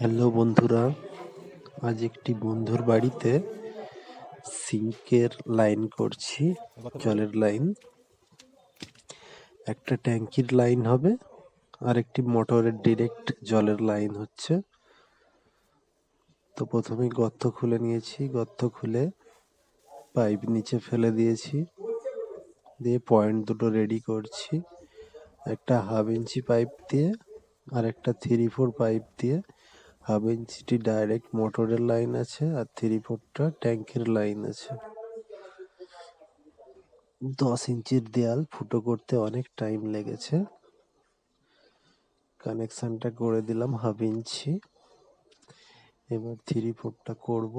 Hello বন্ধুরা, আজ একটি বন্ধুর বাড়িতে সিঙ্কের লাইন করছি, জলের লাইন। একটা ট্যাঙ্কির লাইন হবে আর একটি মোটরের ডিরেক্ট জলের লাইন হচ্ছে। তো প্রথমে গর্ত খুলে নিয়েছি, গর্ত খুলে পাইপ নিচে ফেলে দিয়েছি, দিয়ে পয়েন্ট দুটো রেডি করছি। একটা হাফ ইঞ্চি পাইপ দিয়ে আর একটা থ্রি ফোর পাইপ দিয়ে হাফ ইঞ্চিটি ডাইরেক্ট মোটরের লাইন আছে আর থ্রি ফোরটা ট্যাঙ্কের লাইন আছে। দশ ইঞ্চির দেয়াল, ফুটো করতে অনেক টাইম লেগেছে। কানেকশনটা করে দিলাম হাফ ইঞ্চি। এবার থ্রি ফোরটা করব।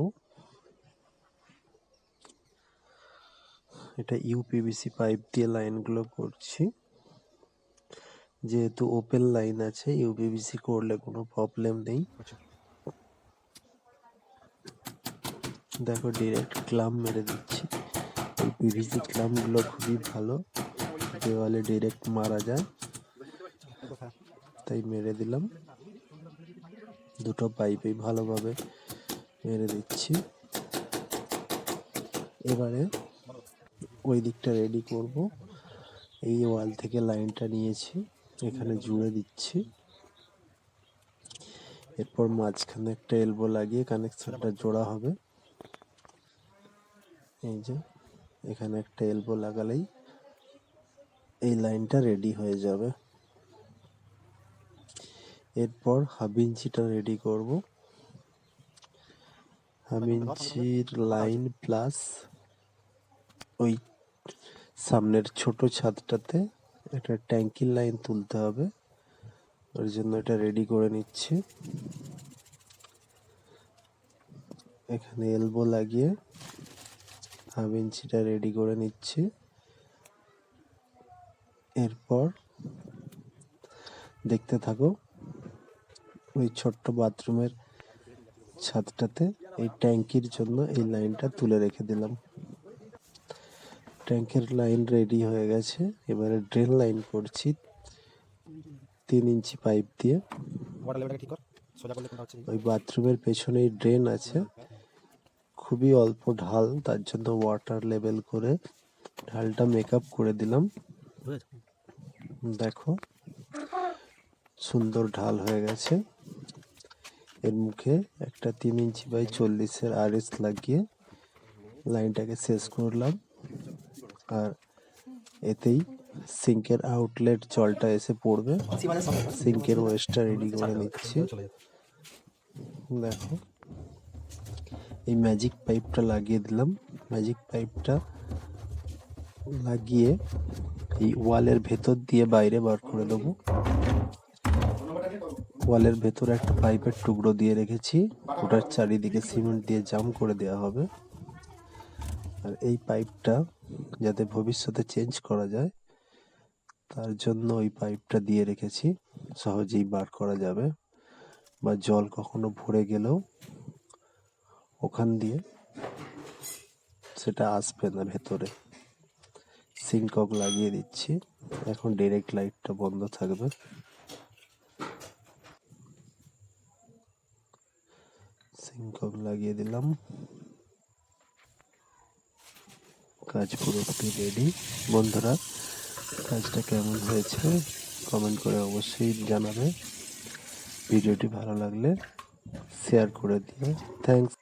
এটা ইউপিভিসি পাইপ দিয়ে লাইনগুলো করছি। যেহেতু ওপেন লাইন আছে ইউপিভিসি করলে কোনো প্রবলেম নেই। দেখো ডিরেক্ট ক্লাম মেরে দিচ্ছি। এই পিভিসি ক্লামগুলো খুবই ভালো। দেওয়ালে ডিরেক্ট মারা যায়। তাই মেরে দিলাম। দুটো পাইপেই ভালোভাবে মেরে দিচ্ছি। এবারে ওই দিকটা রেডি করব। এই ওয়াল থেকে লাইনটা নিয়েছি। এখানে জুড়ে দিচ্ছি। এরপর মাঝখানে একটা এলবো লাগিয়ে কানেকশনটা জোড়া হবে। এই যে, এখানে একটা এলবো লাগালেই এই লাইনটা রেডি হয়ে যাবে। এরপর হাফ ইঞ্চিটা রেডি করব। হাফ ইঞ্চির লাইন প্লাস ওই সামনের ছোট ছাদটাতে একটা ট্যাঙ্কির লাইন তুলতে হবে। ওর জন্য এটা রেডি করে নিচ্ছি। এখানে এলবো লাগিয়ে হাফ ইঞ্চিটা রেডি করে নিচ্ছি। এরপর দেখতে থাকো, ওই ছোট্ট বাথরুমের ছাদটাতে এই ট্যাঙ্কির জন্য এই লাইনটা তুলে রেখে দিলাম। ট্যাঙ্কের লাইন রেডি হয়ে গেছে। এবারে ড্রেন লাইন করছি তিন ইঞ্চি পাইপ দিয়ে। ওই বাথরুমের পেছনেই ড্রেন আছে। খুবই অল্প ঢাল তার জন্য ওয়াটার লেভেল করে ঢালটা মেকআপ করে দিলাম। দেখো সুন্দর ঢাল হয়ে গেছে। এর মুখে একটা তিন ইঞ্চি বাই চল্লিশের আর এস লাগিয়ে লাইনটাকে শেষ করলাম। আর এতেই সিঙ্কের আউটলেট জলটা এসে পড়বে। সিঙ্কের ওয়েস্টটা রেডি করে নিচ্ছি। দেখো, এই ম্যাজিক পাইপটা লাগিয়ে দিলাম। ম্যাজিক পাইপটা লাগিয়ে এই ওয়ালের ভেতর দিয়ে বাইরে বার করে দেবো। ওয়ালের ভেতরে একটা পাইপের টুকরো দিয়ে রেখেছি। ওটার চারিদিকে সিমেন্ট দিয়ে জাম করে দেওয়া হবে। আর এই পাইপটা যাতে ভবিষ্যতে চেঞ্জ করা যায়, তার জন্য ওই পাইপটা দিয়ে রেখেছি। সহজেই বার করা যাবে বা জল কখনো ভরে গেলেও ওখান দিয়ে সেটা আসবে না ভেতরে। সিঙ্কক লাগিয়ে দিচ্ছি। এখন ডিরেক্ট লাইটটা বন্ধ থাকবে। সিঙ্কক লাগিয়ে দিলাম। কাজ পুরোপুরি রেডি বন্ধুরা, কাজটা কেমন হয়েছে কমেন্ট করে অবশ্যই জানাবে। ভিডিওটি ভালো লাগলে শেয়ার করে দিও। থ্যাংকস